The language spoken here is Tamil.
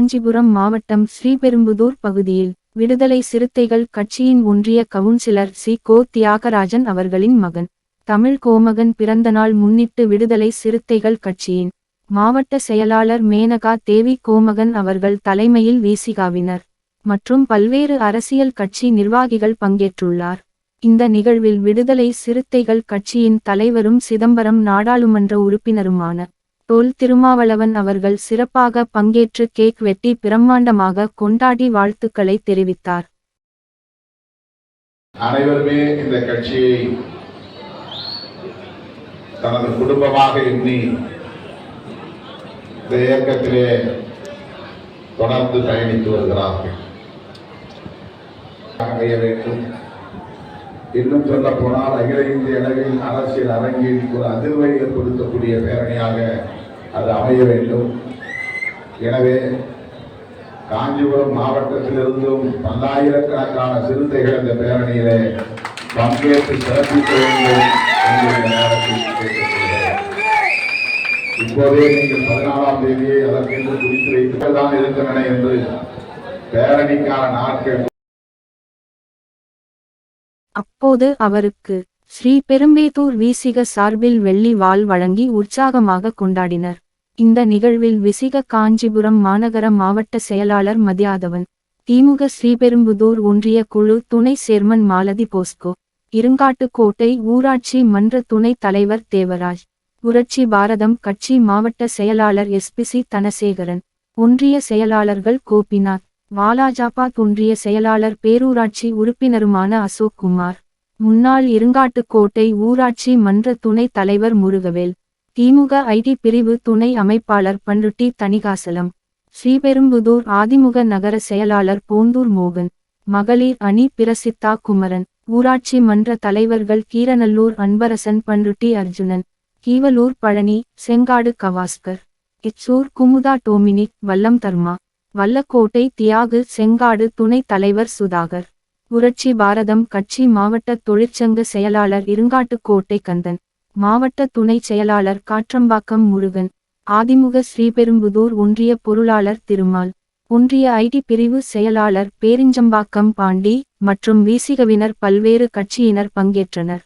காஞ்சிபுரம் மாவட்டம் ஸ்ரீபெரும்புதூர் பகுதியில் விடுதலை சிறுத்தைகள் கட்சியின் ஒன்றிய கவுன்சிலர் சி. கோ. தியாகராஜன் அவர்களின் மகன் தமிழ் கோமகன் பிறந்தநாள் முன்னிட்டு விடுதலை சிறுத்தைகள் கட்சியின் மாவட்ட செயலாளர் மேனகா தேவி கோமகன் அவர்கள் தலைமையில் வீசிகாவினர் மற்றும் பல்வேறு அரசியல் கட்சி நிர்வாகிகள் பங்கேற்றுள்ளார். இந்த நிகழ்வில் விடுதலை சிறுத்தைகள் கட்சியின் தலைவரும் சிதம்பரம் நாடாளுமன்ற உறுப்பினருமான தொல் திருமாவளவன் அவர்கள் சிறப்பாக பங்கேற்று கேக் வெட்டி பிரம்மாண்டமாக கொண்டாடி வாழ்த்துக்களை தெரிவித்தார். அனைவருமே இந்த கட்சியை தனது குடும்பமாக எண்ணி இந்த இயக்கத்திலே தொடர்ந்து பயணித்து வருகிறார்கள். அமைய வேண்டும். இன்னும் சொல்ல போனால் அகில இந்திய அளவில் அரசியல் அரங்கில் ஒரு அதிர்வை ஏற்படுத்தக்கூடிய பேரணியாக அது அமைய வேண்டும். எனவே காஞ்சிபுரம் மாவட்டத்திலிருந்தும் பல்லாயிரக்கணக்கான சிறுத்தைகள் இந்த பேரணியிலே பங்கேற்று சிறப்பிக்க வேண்டும் என்று நேரத்தில் இப்போதே நீங்கள் பதினாலாம் தேதியை அதற்கென்று குறித்து வைத்துதான் இருக்கின்றன என்று பேரணிக்கான நாட்கள் அப்போது அவருக்கு ஸ்ரீ பெரும்பேத்தூர் வீசிக சார்பில் வெள்ளி வாள் வழங்கி உற்சாகமாக கொண்டாடினர். இந்த நிகழ்வில் விசிக காஞ்சிபுரம் மாநகர மாவட்ட செயலாளர் மதியாதவன் திமுக ஸ்ரீபெரும்புதூர் ஒன்றிய குழு துணை சேர்மன் மாலதி போஸ்கோ இருங்காட்டுக்கோட்டை ஊராட்சி மன்ற துணைத் தலைவர் தேவராஜ் புரட்சி பாரதம் கட்சி மாவட்ட செயலாளர் எஸ்பிசி தனசேகரன் ஒன்றிய செயலாளர்கள் கோபிநாத் வாலாஜாபாத் ஒன்றிய செயலாளர் பேரூராட்சி உறுப்பினருமான அசோக் குமார். முன்னாள் இருங்காட்டுக்கோட்டை ஊராட்சி மன்ற துணைத் தலைவர் முருகவேல் திமுக ஐடி பிரிவு துணை அமைப்பாளர் பண்ருட்டி தணிகாசலம் ஸ்ரீபெரும்புதூர் ஆதிமுக நகர செயலாளர் போந்தூர் மோகன் மகளிர் அணி பிரசித்தா குமரன் ஊராட்சி மன்ற தலைவர்கள் கீரநல்லூர் அன்பரசன் பண்ருட்டி அர்ஜுனன் கீவலூர் பழனி செங்காடு கவாஸ்கர் இச்சூர் குமுதா டோமினிக் வல்லம் தர்மா வல்லக்கோட்டை தியாகு செங்காடு துணைத் தலைவர் சுதாகர். புரட்சி பாரதம் கட்சி மாவட்ட தொழிற்சங்க செயலாளர் இருங்காட்டுக்கோட்டை கந்தன் மாவட்ட துணை செயலாளர் காற்றம்பாக்கம் முருகன் ஆதிமுக ஸ்ரீபெரும்புதூர் ஒன்றிய பொருளாளர் திருமால் ஒன்றிய ஐடி பிரிவு செயலாளர் பேரிஞ்சம்பாக்கம் பாண்டி மற்றும் வீசிகவினர் பல்வேறு கட்சியினர் பங்கேற்றனர்.